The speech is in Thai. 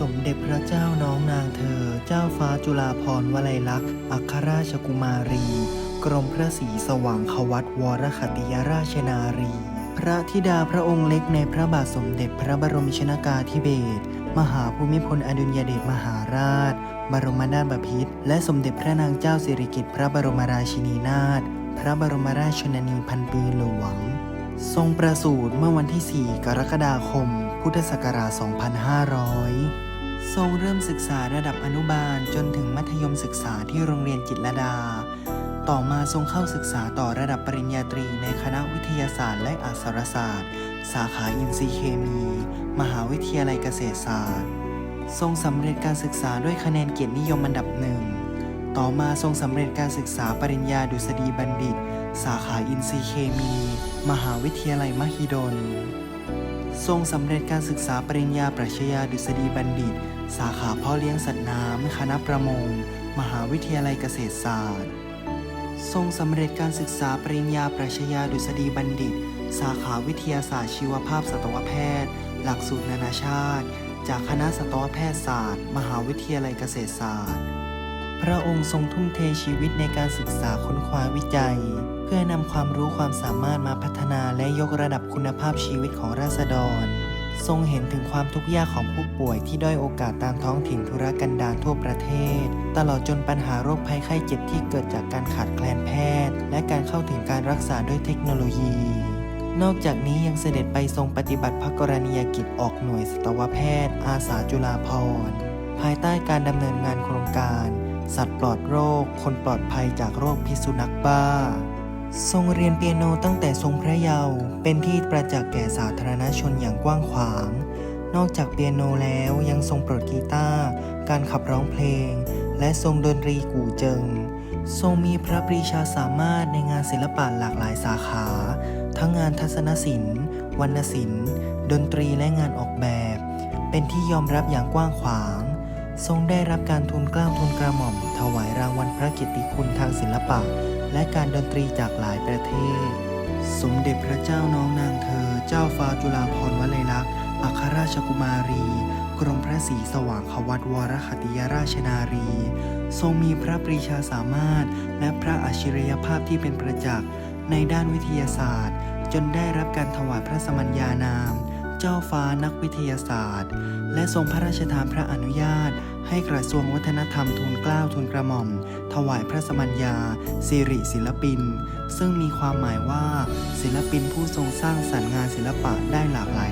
สมเด็จพระเจ้าน้องนางเธอ เจ้าฟ้าจุฬาภรณ์วลัยลักษณ์อัครราชกุมารี กรมพระศรีสว่างควัตวรคติยราชนารี พระธิดาพระองค์เล็กในพระบาทสมเด็จพระบรมชนากาธิเบศรมหาภูมิพลอดุลยเดชมหาราช บรมนาถบพิตรและสมเด็จพระนางเจ้าสิริกิติ์พระบรมราชินีนาถพระบรมราชชนนีพันปีหลวง ทรงประสูติเมื่อวันที่ 4 กรกฎาคม พุทธศักราช 2500 ทรงเริ่มศึกษาระดับอนุบาลจนถึงมัธยมศึกษาที่โรงเรียนจิตรดา ต่อมาทรงเข้าศึกษาต่อระดับปริญญาตรีในคณะวิทยาศาสตร์และอักษรศาสตร์ สาขาอินทรีย์เคมี มหาวิทยาลัยเกษตรศาสตร์ ทรงสำเร็จการศึกษาด้วยคะแนนเกียรตินิยมอันดับหนึ่ง ต่อมาทรงสำเร็จการศึกษาปริญญาดุษฎีบัณฑิต สาขาอินทรีย์เคมี มหาวิทยาลัยมหิดลทรงสำเร็จการศึกษาปริญญาปรัชญาดุษฎีบัณฑิต สาขาพ่อเลี้ยงสัตว์น้ำคณะประมง มหาวิทยาลัยเกษตรศาสตร์ ทรงสำเร็จการศึกษาปริญญาปรัชญาดุษฎีบัณฑิต สาขาวิทยาศาสตร์ชีวภาพสัตวแพทย์ หลักสูตรนานาชาติ จากคณะสัตวแพทยศาสตร์ มหาวิทยาลัยเกษตรศาสตร์ พระองค์ทรงทุ่มเทชีวิตในการศึกษาค้นคว้าวิจัย เพื่อนำความรู้ความสามารถมาพัฒนาและยกระดับคุณภาพชีวิตของราษฎร ทรงเห็นถึงความทุกข์ยากของผู้ป่วยที่ด้อยโอกาสตามท้องถิ่นธุรกันดารทั่วประเทศ ตลอดจนปัญหาโรคภัยไข้เจ็บที่เกิดจากการขาดแคลนแพทย์ และการเข้าถึงการรักษาด้วยเทคโนโลยี นอกจากนี้ยังเสด็จไปทรงปฏิบัติพระกรณียกิจออกหน่วยสัตวแพทย์ อาสาจุฬาภรณ์ภายใต้การดำเนินงานโครงการ สัตว์ปลอดโรค คนปลอดภัยจากโรคพิษสุนัขบ้า ทรงเรียนเปียโนตั้งแต่ทรงพระเยาว์เป็นที่ประจักษ์แก่สาธารณชนอย่างกว้างขวาง นอกจากเปียโนแล้วยังทรงโปรดกีตาร์การขับร้องเพลง และทรงดนตรีกู่เจิง ทรงมีพระปรีชาสามารถในงานศิลปะหลากหลายสาขา ทั้งงานทัศนศิลป์ วรรณศิลป์ ดนตรีและงานออกแบบ เป็นที่ยอมรับอย่างกว้างขวาง ทรงได้รับการทุนกล้าทุนกระหม่อม ถวายรางวัลพระเกียรติคุณทางศิลปะ และการดนตรีจากหลายประเทศ สมเด็จพระเจ้าน้องนางเธอ เจ้าฟ้าจุฬาภรณ์วลัยลักษณ์อัครราชกุมารี กรมพระศรีสว่างควัตวรคติยราชนารี ทรงมีพระปรีชาสามารถ และพระอัจฉริยภาพที่เป็นประจักษ์ในด้านวิทยาศาสตร์ จนได้รับการถวายพระสมัญญานาม เจ้าฟ้านักวิทยาศาสตร์ และทรงพระราชทานพระอนุญาต ให้กระทรวงวัฒนธรรมทูลเกล้าทูลกระหม่อม ถวายพระสมัญญา สิริศิลปิน ซึ่งมีความหมายว่า ศิลปินผู้ทรงสร้างสรรค์งานศิลปะได้หลากหลาย